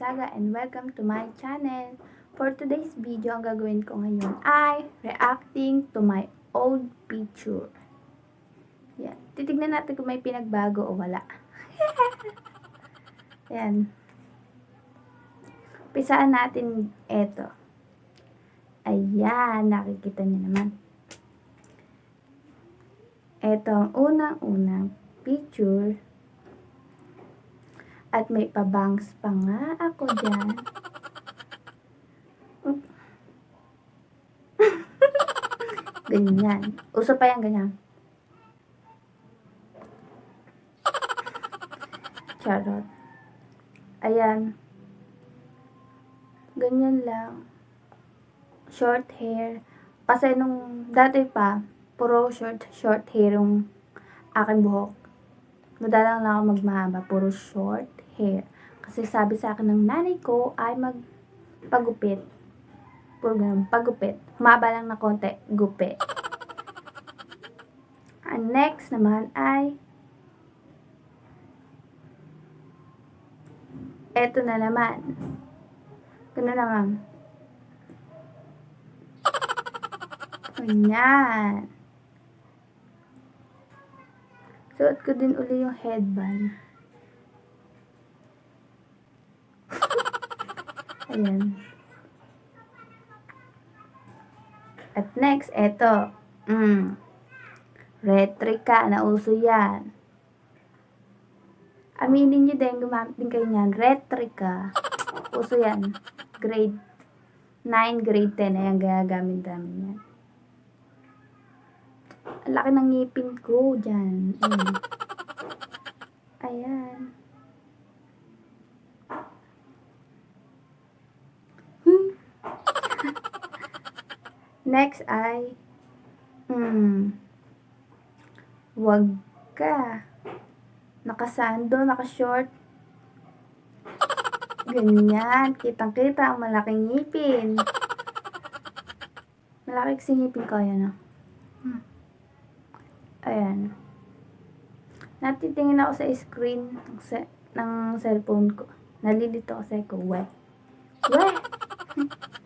Gonzaga and welcome to my channel. For today's video, ang gagawin ko ngayon ay reacting to my old picture. Yan. Titignan natin kung may pinagbago o wala. Yan. Pisaan natin eto. Ayan, nakikita niyo naman. Ito ang unang-unang picture. At may pabangs pa nga ako dyan. Ganyan. Uso pa yan, ganyan. Charot. Ayan. Ganyan lang. Short hair. Kasi nung dati pa, puro short, short hair yung aking buhok. Madalang lang ako magmahaba, puro short hair. Kasi sabi sa akin ng nanay ko ay magpagupit. Puro ganun, pagupit. Humaba lang na konti, gupit. Ang next naman ay eto na naman. Ganun naman. Ganyan. Suot ko din uli yung headband. Ayan. At next, eto. Mm. Retrika. Nauso yan. Aminin nyo din, gumamit din kayo niyan. Retrika. Uso yan. Grade 9, grade 10. Ayan, gagamit namin yan. Ang laki ng ngipin ko dyan. Ayan. Ayan. Hmm. Next ay, hmm, wag ka. Nakasando, nakashort. Ganyan. Kitang-kita ang malaking ngipin. Malaki kasi ngipin ko. Ayan, oh. Hmm. Ayan. Natitingin ako sa screen ng, se- ng cellphone ko. Nalilito kasi ako. We. We!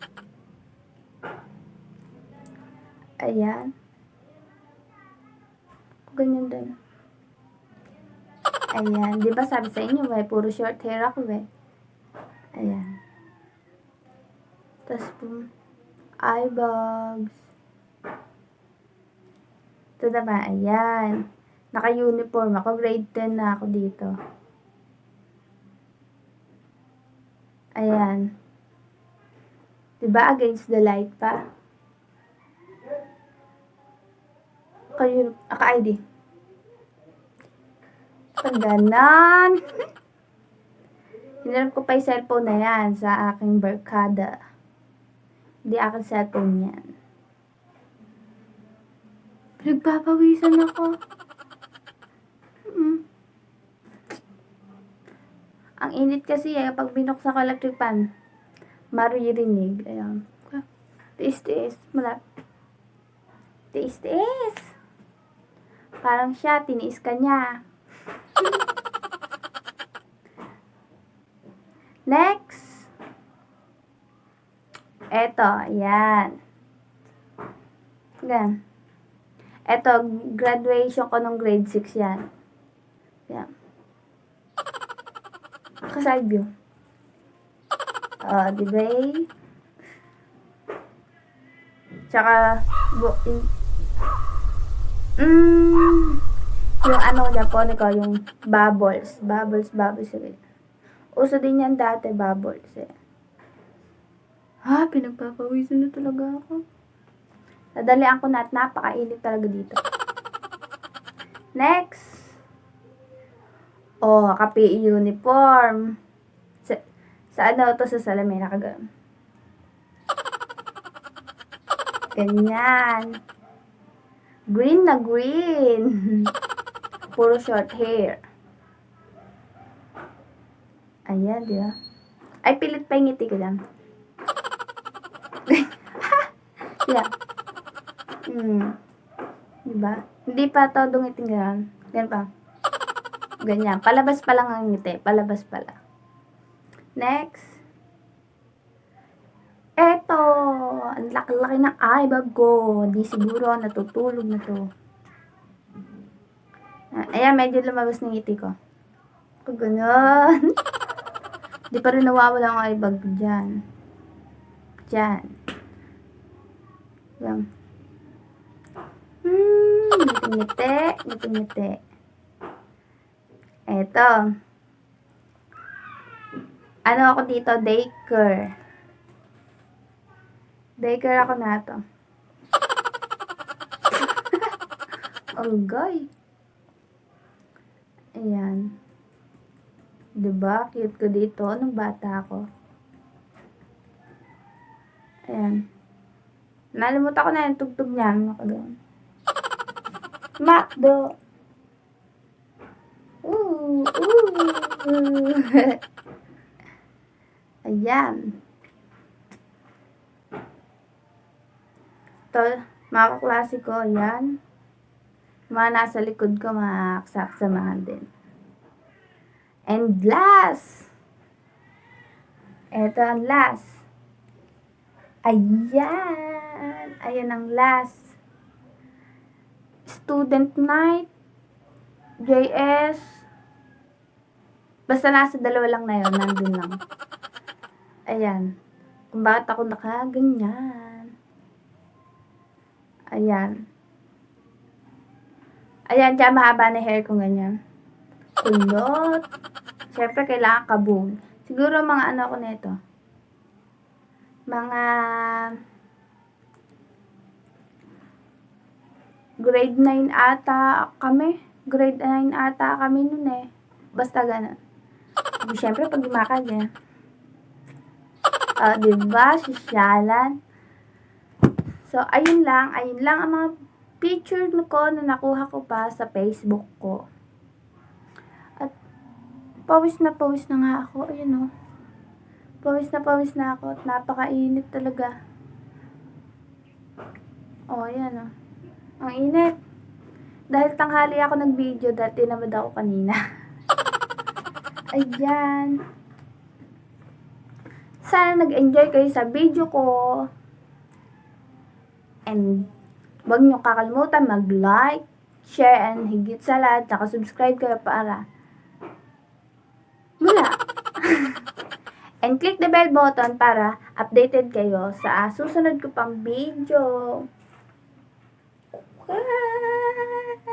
Ayan. Ganyan din. Ayan. Di ba sabi sa inyo, we, puro short hair ako, we. Ayan. Tapos po, eye bags. Ito naman, ayan. Naka-uniform ako. Grade 10 na ako dito. Ayan. Diba against the light pa? Kayo, aka-ID. Pag ganon. Hinarap ko pa yung cellphone na yan sa aking barkada. Hindi aking cellphone yan. Nagpapawisan ako. Mm. Ang init kasi eh, pag binuksan ko electric fan, maririnig. Ayan. Tiis-tiis. Malap. Tiis-tiis. Parang siya, tiniis ka niya. Next. Eto, ayan. Yan. Eto, graduation ko nung grade 6 yan. Yan. Ka-side view. Oh, di ba? Tsaka, bu mm, yung ano Japon ko, yung bubbles. Bubbles, bubbles. Uso din yan dati, bubbles eh. Ha, pinagpapawisan na talaga ako. Nadalian ko na at napakainit talaga dito. Next. Oh, kapi uniform. Sa, sa ano to sa salamin nakagano'n. Ganyan. Green na green. Puro short hair. Ayan, di ba? Ay, pilit pa yung ngiti ko lang. yeah. Hmm. Diba? Hindi pa to dungitin ganyan. Ganyan pa. Ganyan. Palabas pa lang ang ngiti. Palabas pala. Next. Eto, ang laki-laki ng eye bag ko. Di siguro natutulog na to. Ayan, medyo lumabas ng ngiti ko. Pag ganun. Di pa rin nawawala ang eye bag ko dyan. Dyan. Yan. Hmm, ngiti-ngiti, ngiti-ngiti. Eto. Ano ako dito? Daycare. Daycare ako na to. Agay. Ayan. Diba? Cute ko dito. Anong bata ako? Ayan. Nalimutan ko na yung tugtog niya. Ano ka doon? Macdo. Ooh, ooh. Ayan. To, mga kaklase ko, ayan. Mga nasa likod ko, mga kasaksamahan din. And last, eto ang last. Ayan. Ayan ang last. Student night. JS. Basta nasa dalawa lang na yun. Nandun lang. Ayan. Kung bakit ako nakaganyan. Ayan. Ayan, dyan mahaba na hair ko ganyan. Kulot. Siyempre, kailangan kabog. Siguro mga ano ko nito. Mga grade 9 ata kami. Grade 9 ata kami nun eh. Basta ganun. Siyempre, pag lumakad eh. Ah, diba? Sisyalan. So, ayun lang. Ayun lang ang mga picture ko na nakuha ko pa sa Facebook ko. At, pawis na pawis na nga ako. Ayun oh. Pawis na pawis na ako at napakainit talaga. Oh, ayan oh. Ang init. Dahil tanghali ako nag-video, dahil tinamad ako kanina. Ayan. Sana nag-enjoy kayo sa video ko. And Huwag niyo kakalimutan mag-like, share, and higit sa lahat, nakasubscribe kayo para mula. and click the bell button para updated kayo sa susunod ko pang video. What?